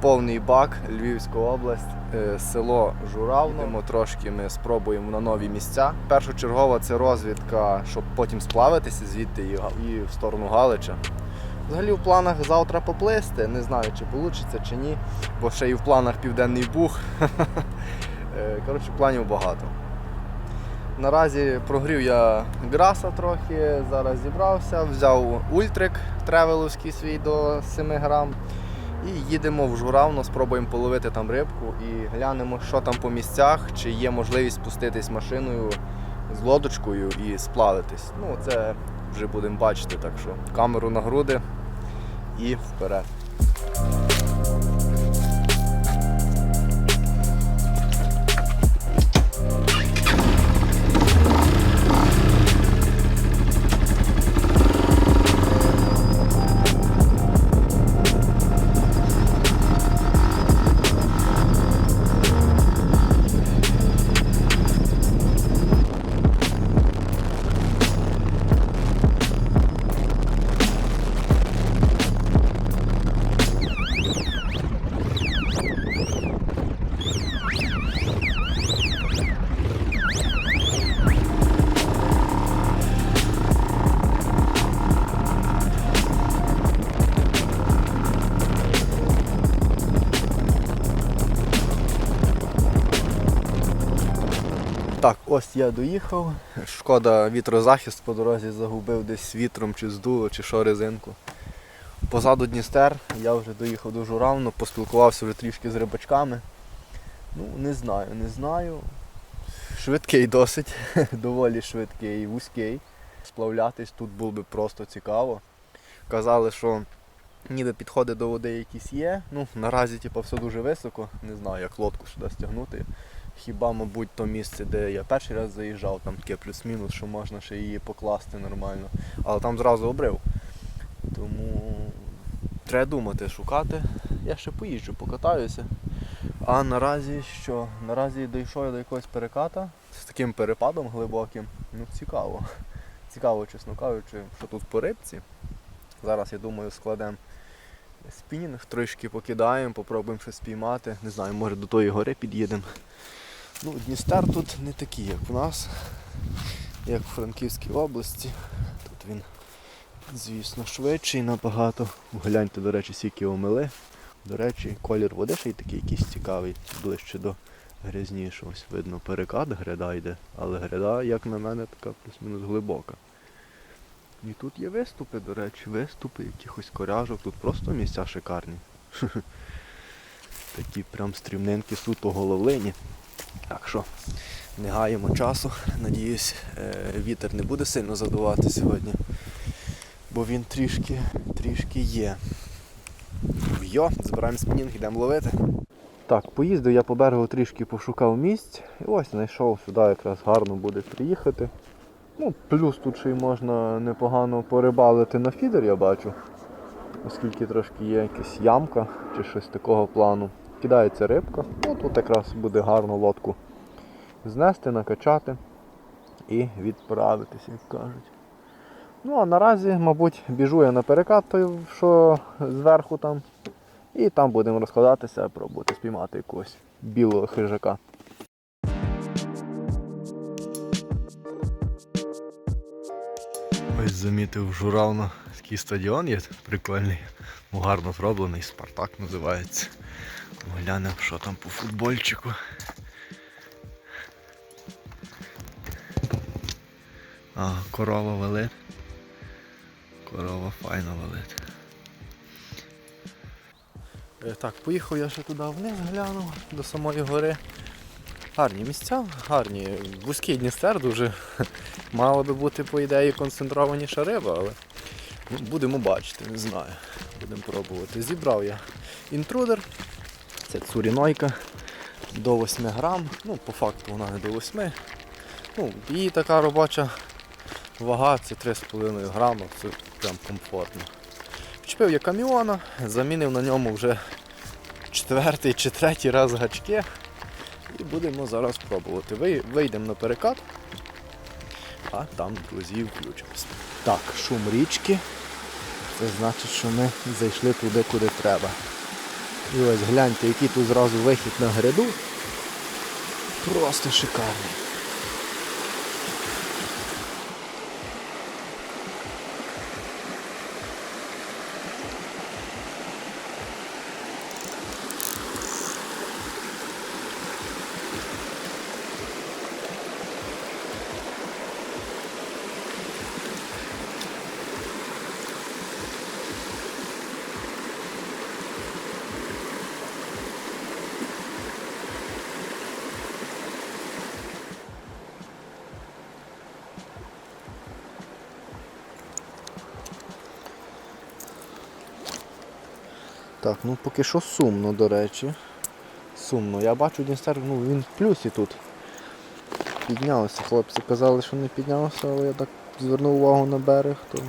повний бак, Львівська область, е, село Журавно. Йдемо трошки ми спробуємо на нові місця. Першочергова це розвідка, щоб потім сплавитися звідти і, в сторону Галича. Взагалі в планах завтра поплисти, не знаю, чи вийде, чи ні, бо ще і в планах Південний Буг. Е, Коротше, планів багато. Наразі прогрів я граса трохи, зараз зібрався, взяв ультрик тревеловський свій до 7 грам. І їдемо в Журавно, спробуємо половити там рибку і глянемо, що там по місцях, чи є можливість спуститись машиною з лодочкою і сплавитись. Ну, це вже будемо бачити, так що камеру на груди і вперед. Ось я доїхав. Шкода, вітрозахист по дорозі загубив десь вітром чи здуло, чи що резинку. Позаду Дністер, я вже доїхав дуже равно, поспілкувався вже трішки з рибачками. Ну, не знаю, не знаю. Швидкий досить, доволі швидкий, вузький. Сплавлятись тут було би просто цікаво. Казали, що ніби підходи до води якісь є. Ну, наразі типу, все дуже високо, не знаю, як лодку сюди стягнути. Хіба, мабуть, то місце, де я перший раз заїжджав, там таке плюс-мінус, що можна ще її покласти нормально. Але там зразу обрив. Тому треба думати, шукати. Я ще поїжджу, покатаюся. А наразі що? Наразі дійшов я до якогось переката з таким перепадом глибоким. Ну, цікаво. Цікаво, чесно кажучи, що тут по рибці. Зараз, я думаю, складемо спінінг, трішки покидаємо, попробуємо щось спіймати. Не знаю, може до тої гори під'їдемо. Ну, Дністер тут не такий, як в нас, як в Франківській області. Тут він, звісно, швидший набагато. Гляньте, до речі, скільки омили. До речі, колір води ще й такий якийсь цікавий, ближче до грязнішого. Ось видно, перекат гряда йде, але гряда, як на мене, така плюс-мінус глибока. І тут є виступи, до речі, виступи, якихось коряжок, тут просто місця шикарні. Такі прям стрімненькі суто головлині. Так що не гаємо часу. Надіюсь, е, вітер не буде сильно задувати сьогодні, бо він трішки, трішки є. Йо, збираємо спінінг, йдемо ловити. Так, поїздив я по берегу трішки пошукав місць. І ось знайшов сюди якраз гарно буде приїхати. Ну, плюс тут ще й можна непогано порибалити на фідер, я бачу. Оскільки трошки є якась ямка чи щось такого плану. Кидається рибка, ну тут якраз буде гарно лодку знести, накачати і відправитися, як кажуть. Ну а наразі, мабуть, біжу я на перекат, що зверху там. І там будемо розкладатися, пробувати спіймати якогось білого хижака. Ось замітив журавно, такий стадіон є прикольний, гарно зроблений, Спартак називається. Глянемо, що там по футбольчику. А, корова велить. Корова файно велить. Е, Так, поїхав я ще туди вниз, глянув до самої гори. Гарні місця, гарні. Вузький Дністер дуже мало би бути, по ідеї, концентрованіша риба, але будемо бачити, не знаю. Будемо пробувати. Зібрав я інтрудер. Це цурінойка до 8 грам. Ну, по факту вона не до 8. Ну, її така робоча вага це 3,5 грама, це прям комфортно. Вчепив я каміона, замінив на ньому вже четвертий чи третій раз гачки. І будемо зараз пробувати. Вийдемо на перекат, а там, друзі, включимось. Так, шум річки. Це значить, що ми зайшли туди, куди треба. І ось гляньте, який тут зразу вихід на гряду. Просто шикарний. Так, ну поки що сумно, до речі. Сумно. Я бачу Дністер, ну він в плюсі тут. Піднявся. Хлопці казали, що не піднявся, але я так звернув увагу на берег, то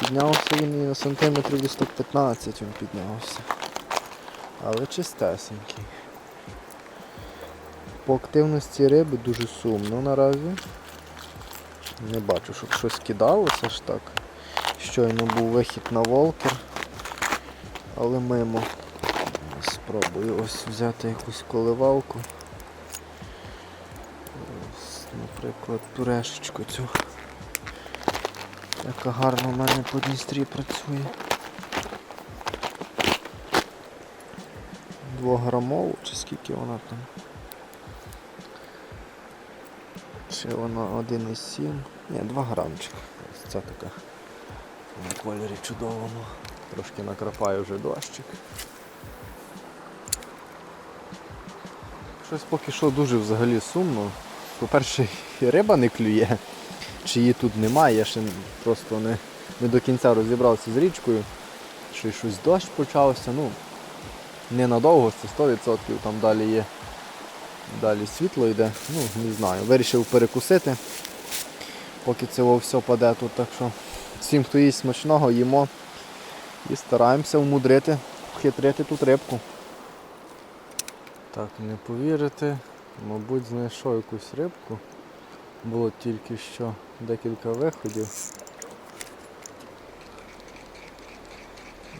піднявся він і на сантиметрів десь так 15 він піднявся. Але чистесенький. По активності риби дуже сумно наразі. Не бачу, щоб щось кидалося ж так. Щойно був вихід на волкер але мимо. Спробую ось взяти якусь коливалку. Ось, наприклад, турешечку цю. Яка гарно в мене по Дністрі працює. Двограмову чи скільки вона там? Чи вона 1,7? Ні, 2 грамчика. Ось ця така на кольорі чудовому. Трошки накрапає вже дощик. Щось поки що дуже взагалі сумно. По-перше, риба не клює, чи її тут немає, я ще просто не, не до кінця розібрався з річкою. Що щось дощ почався, ну ненадовго, це 100%, там далі є. Далі світло йде, ну не знаю. Вирішив перекусити, поки це все паде тут, так що всім, хто їсть смачного, їмо. І стараємося вмудрити, вхитрити тут рибку. Так, не повірите, мабуть, знайшов якусь рибку. Було тільки що декілька виходів.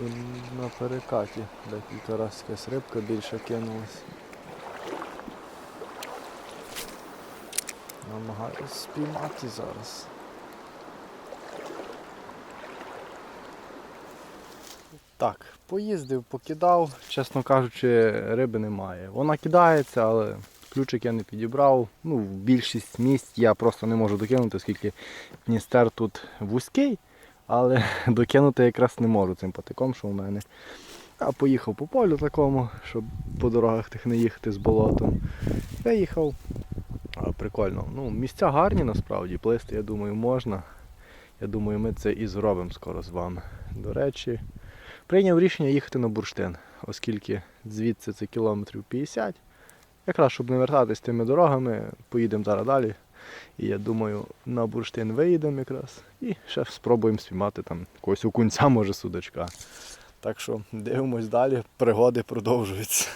І на перекаті декілька разів якась рибка більше кинулась. Намагаюсь спіймати зараз. Так, поїздив, покидав, чесно кажучи, риби немає. Вона кидається, але ключик я не підібрав. Ну, в більшість місць я просто не можу докинути, оскільки Дністер тут вузький, але докинути якраз не можу цим патиком, що в мене. А поїхав по полю такому, щоб по дорогах тих не їхати з болотом. Я їхав. А, прикольно. Ну, місця гарні насправді, плисти, я думаю, можна. Я думаю, ми це і зробимо скоро з вами. До речі, прийняв рішення їхати на бурштин, оскільки звідси це кілометрів 50. Якраз щоб не вертатись тими дорогами, поїдемо зараз далі. І я думаю, на бурштин виїдемо якраз і ще спробуємо спіймати там якогось окунця, може судачка. Так що дивимось далі, пригоди продовжуються.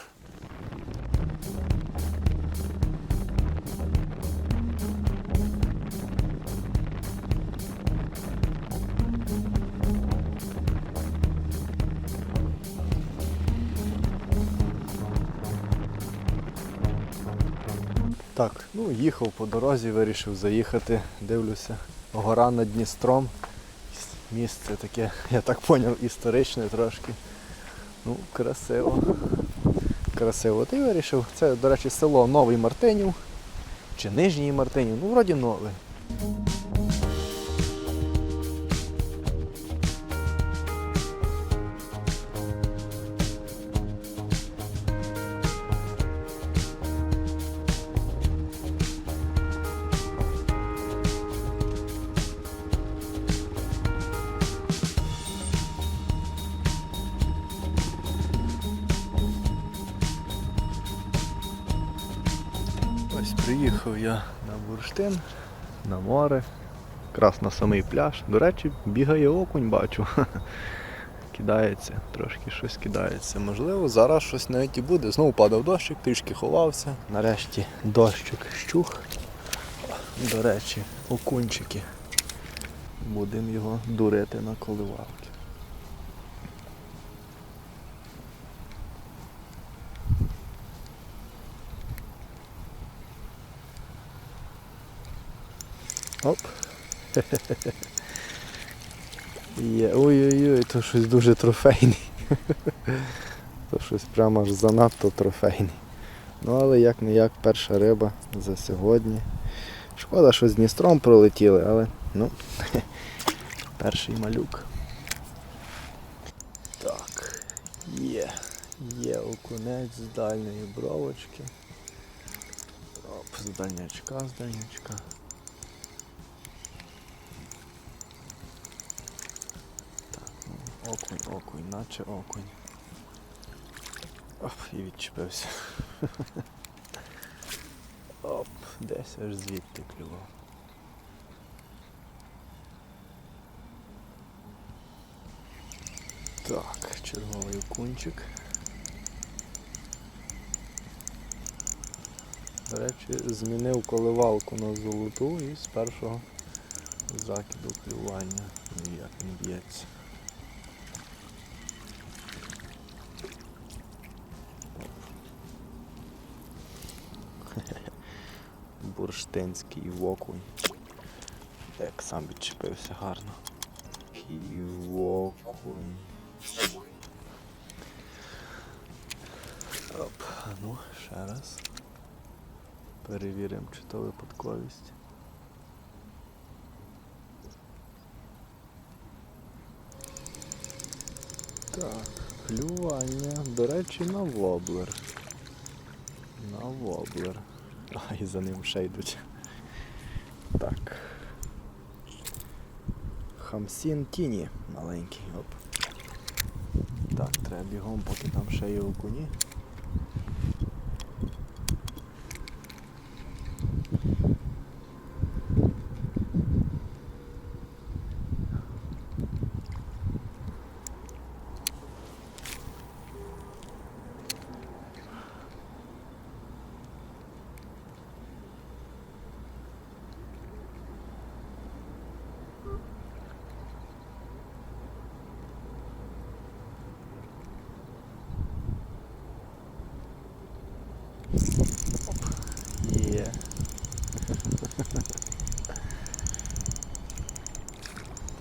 Так, ну їхав по дорозі, вирішив заїхати, дивлюся, гора над Дністром. Місце таке, я так зрозумів, історичне трошки. Ну, красиво. Красиво. Ти вирішив. Це, до речі, село Новий Мартинів. Чи Нижній Мартинів, ну вроді нове. Приїхав я на бурштин, на море, якраз на самий пляж. До речі, бігає окунь, бачу. Кидається, трошки щось кидається. Можливо, зараз щось навіть і буде. Знову падав дощик, трішки ховався. Нарешті дощик щух. До речі, окунчики. Будемо його дурити на коливалки. Оп. Є. Ой-ой-ой, то щось дуже трофейний. То щось прямо аж занадто трофейний. Ну але як не як перша риба за сьогодні. Шкода, що з Дністром пролетіли, але ну, перший малюк. Так, є. Є окунець з дальньої бровочки. Оп, з дальнячка, з дальнячка. Так, ну, окунь, окунь, наче окунь. Оп, і відчепився. Оп, десь аж звідти клював. Так, черговий окунчик. До речі, змінив коливалку на золоту і з першого закиду клювання. Ну, Як він б'ється. Бурштинський окунь. Як сам відчепився гарно. І окунь. Оп, ну, ще раз. Перевіримо, чи то випадковість. Так, клювання. До речі, на воблер. На воблер. А, і за ним ще йдуть. Так. Хамсін тіні маленький. Оп. Так, треба бігом, поки там ще є окуні. Є.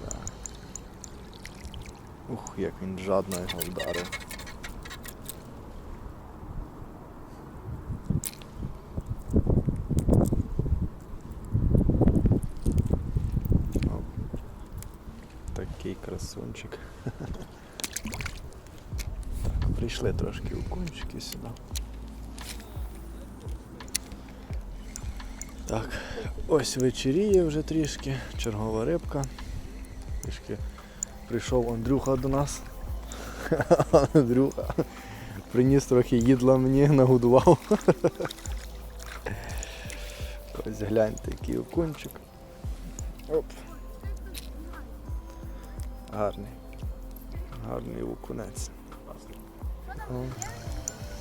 Так. Ух, як він жадно його вдарив. Такий красунчик. Так, прийшли трошки окунчики сюди. Так, ось вечеріє вже трішки, чергова рибка. Трішки прийшов Андрюха до нас. Андрюха приніс трохи їдла мені, нагодував. Ось гляньте, який окунчик. Оп. Гарний. Гарний окунець.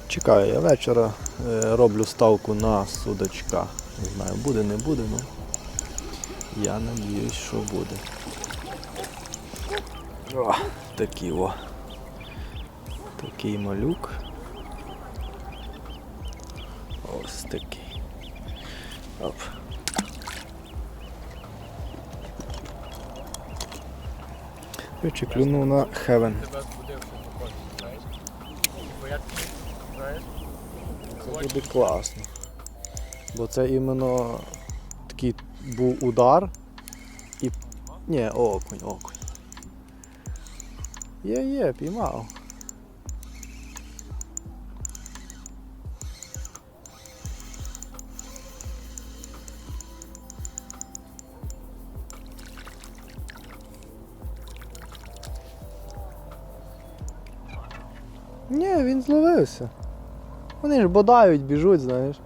Чекаю, я вечора е, роблю ставку на судачка. Не знаю, буде, не буде, ну я надіюсь, що буде. О, такий о. Такий малюк. Ось такий. Оп. Короче, клюнув на Heaven. Це буде класно. Бо це іменно такий був удар і. Ні, окунь, окунь. Є, є, піймав. Ні, він зловився. Вони ж бодають, біжуть, знаєш.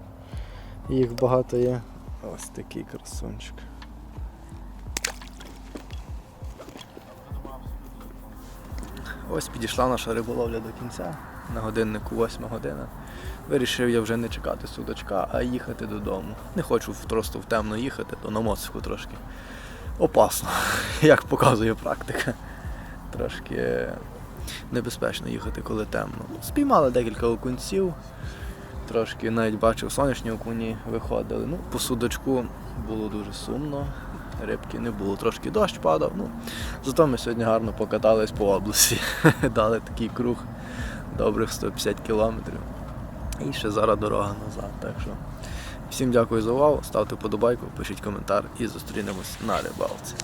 Їх багато є. Ось такий красунчик. Ось підійшла наша риболовля до кінця. На годиннику 8 година. Вирішив я вже не чекати судочка, а їхати додому. Не хочу просто в темно їхати, то на моцку трошки. Опасно, як показує практика. Трошки небезпечно їхати, коли темно. Спіймали декілька окунців, трошки навіть бачив сонячні окуні виходили. Ну, по судочку було дуже сумно. рибки не було. Трошки дощ падав. Ну, зато ми сьогодні гарно покатались по області. Дали такий круг добрих 150 кілометрів. І ще зараз дорога назад. Так що всім дякую за увагу. Ставте вподобайку, пишіть коментар і зустрінемось на рибалці.